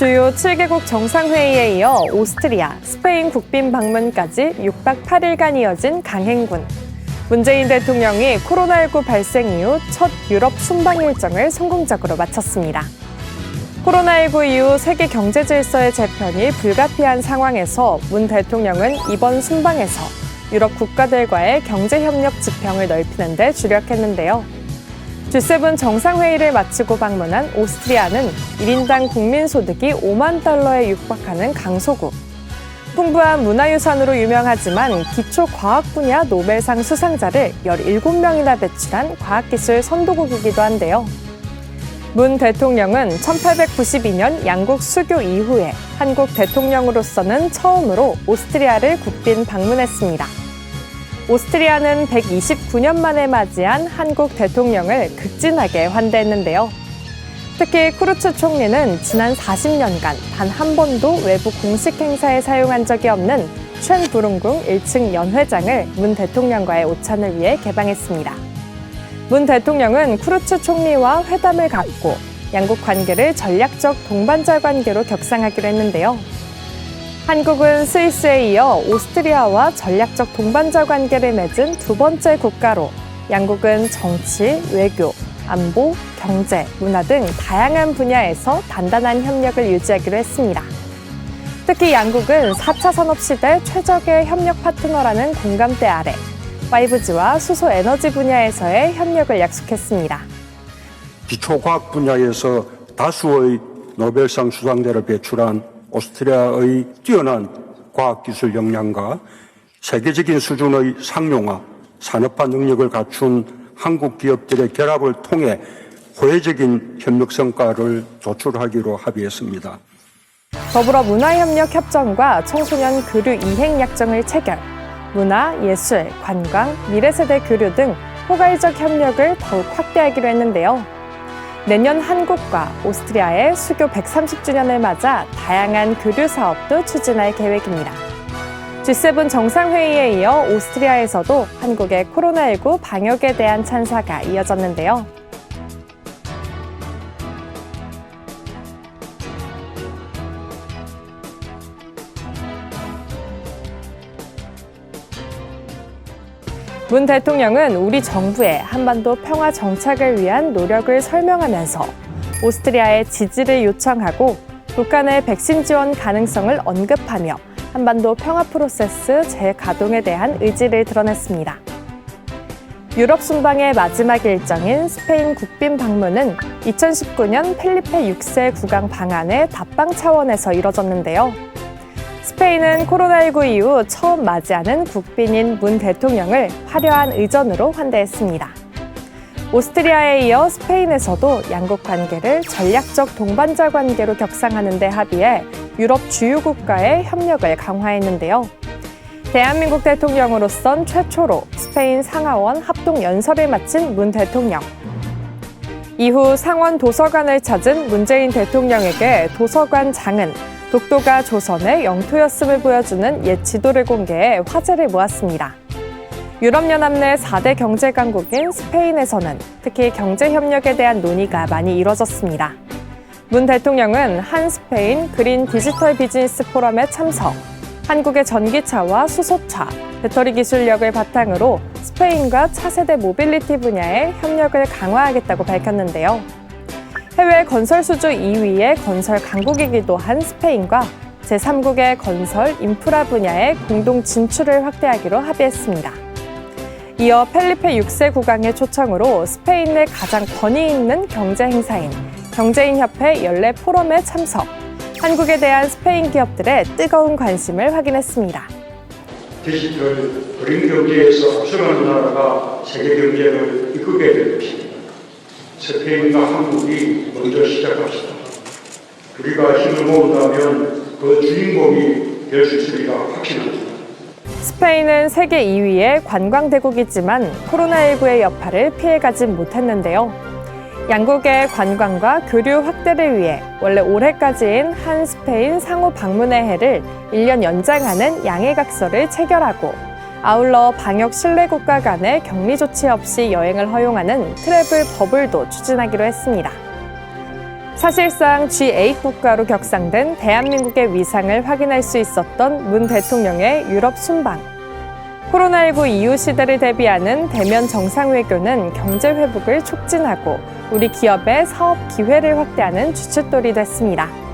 주요 7개국 정상회의에 이어 오스트리아, 스페인 국빈 방문까지 6박 8일간 이어진 강행군. 문재인 대통령이 코로나19 발생 이후 첫 유럽 순방 일정을 성공적으로 마쳤습니다. 코로나19 이후 세계 경제 질서의 재편이 불가피한 상황에서 문 대통령은 이번 순방에서 유럽 국가들과의 경제 협력 지평을 넓히는 데 주력했는데요. G7 정상회의를 마치고 방문한 오스트리아는 1인당 국민소득이 5만 달러에 육박하는 강소국. 풍부한 문화유산으로 유명하지만 기초과학 분야 노벨상 수상자를 17명이나 배출한 과학기술 선도국이기도 한데요. 문 대통령은 1892년 양국 수교 이후에 한국 대통령으로서는 처음으로 오스트리아를 국빈 방문했습니다. 오스트리아는 129년 만에 맞이한 한국 대통령을 극진하게 환대했는데요. 특히 쿠르츠 총리는 지난 40년간 단 한 번도 외부 공식 행사에 사용한 적이 없는 쉔 부릉궁 1층 연회장을 문 대통령과의 오찬을 위해 개방했습니다. 문 대통령은 쿠르츠 총리와 회담을 갖고 양국 관계를 전략적 동반자 관계로 격상하기로 했는데요. 한국은 스위스에 이어 오스트리아와 전략적 동반자 관계를 맺은 두 번째 국가로 양국은 정치, 외교, 안보, 경제, 문화 등 다양한 분야에서 단단한 협력을 유지하기로 했습니다. 특히 양국은 4차 산업시대 최적의 협력 파트너라는 공감대 아래 5G와 수소 에너지 분야에서의 협력을 약속했습니다. 기초과학 분야에서 다수의 노벨상 수상자를 배출한 오스트리아의 뛰어난 과학기술 역량과 세계적인 수준의 상용화, 산업화 능력을 갖춘 한국 기업들의 결합을 통해 호혜적인 협력 성과를 도출하기로 합의했습니다. 더불어 문화협력협정과 청소년 교류 이행 약정을 체결, 문화, 예술, 관광, 미래세대 교류 등 포괄적 협력을 더욱 확대하기로 했는데요. 내년 한국과 오스트리아의 수교 130주년을 맞아 다양한 교류 사업도 추진할 계획입니다. G7 정상회의에 이어 오스트리아에서도 한국의 코로나19 방역에 대한 찬사가 이어졌는데요. 문 대통령은 우리 정부의 한반도 평화 정착을 위한 노력을 설명하면서 오스트리아의 지지를 요청하고 북한의 백신 지원 가능성을 언급하며 한반도 평화 프로세스 재가동에 대한 의지를 드러냈습니다. 유럽 순방의 마지막 일정인 스페인 국빈 방문은 2019년 펠리페 6세 국왕 방한의 답방 차원에서 이뤄졌는데요. 스페인은 코로나19 이후 처음 맞이하는 국빈인 문 대통령을 화려한 의전으로 환대했습니다. 오스트리아에 이어 스페인에서도 양국 관계를 전략적 동반자 관계로 격상하는 데 합의해 유럽 주요 국가의 협력을 강화했는데요. 대한민국 대통령으로선 최초로 스페인 상하원 합동 연설을 마친 문 대통령. 이후 상원 도서관을 찾은 문재인 대통령에게 도서관 장은 독도가 조선의 영토였음을 보여주는 옛 지도를 공개해 화제를 모았습니다. 유럽연합 내 4대 경제 강국인 스페인에서는 특히 경제 협력에 대한 논의가 많이 이뤄졌습니다. 문 대통령은 한 스페인 그린 디지털 비즈니스 포럼에 참석, 한국의 전기차와 수소차, 배터리 기술력을 바탕으로 스페인과 차세대 모빌리티 분야의 협력을 강화하겠다고 밝혔는데요. 해외 건설 수주 2위의 건설 강국이기도 한 스페인과 제3국의 건설 인프라 분야의 공동 진출을 확대하기로 합의했습니다. 이어 펠리페 6세 국왕의 초청으로 스페인 내 가장 권위 있는 경제 행사인 경제인협회 연례 포럼에 참석, 한국에 대한 스페인 기업들의 뜨거운 관심을 확인했습니다. 디지털 그린 경제에서 앞서가는 나라가 세계 경제를 이끌게 될 것입니다. 스페인과 한국이 먼저 시작합시다. 우리가 힘을 모은다면 그 주인공이 될 수 있으리라 확신합니다. 스페인은 세계 2위의 관광대국이지만 코로나19의 여파를 피해가진 못했는데요. 양국의 관광과 교류 확대를 위해 원래 올해까지인 한 스페인 상호 방문의 해를 1년 연장하는 양해각서를 체결하고 아울러 방역 신뢰 국가 간의 격리 조치 없이 여행을 허용하는 트래블 버블도 추진하기로 했습니다. 사실상 G8 국가로 격상된 대한민국의 위상을 확인할 수 있었던 문 대통령의 유럽 순방. 코로나19 이후 시대를 대비하는 대면 정상외교는 경제 회복을 촉진하고 우리 기업의 사업 기회를 확대하는 주춧돌이 됐습니다.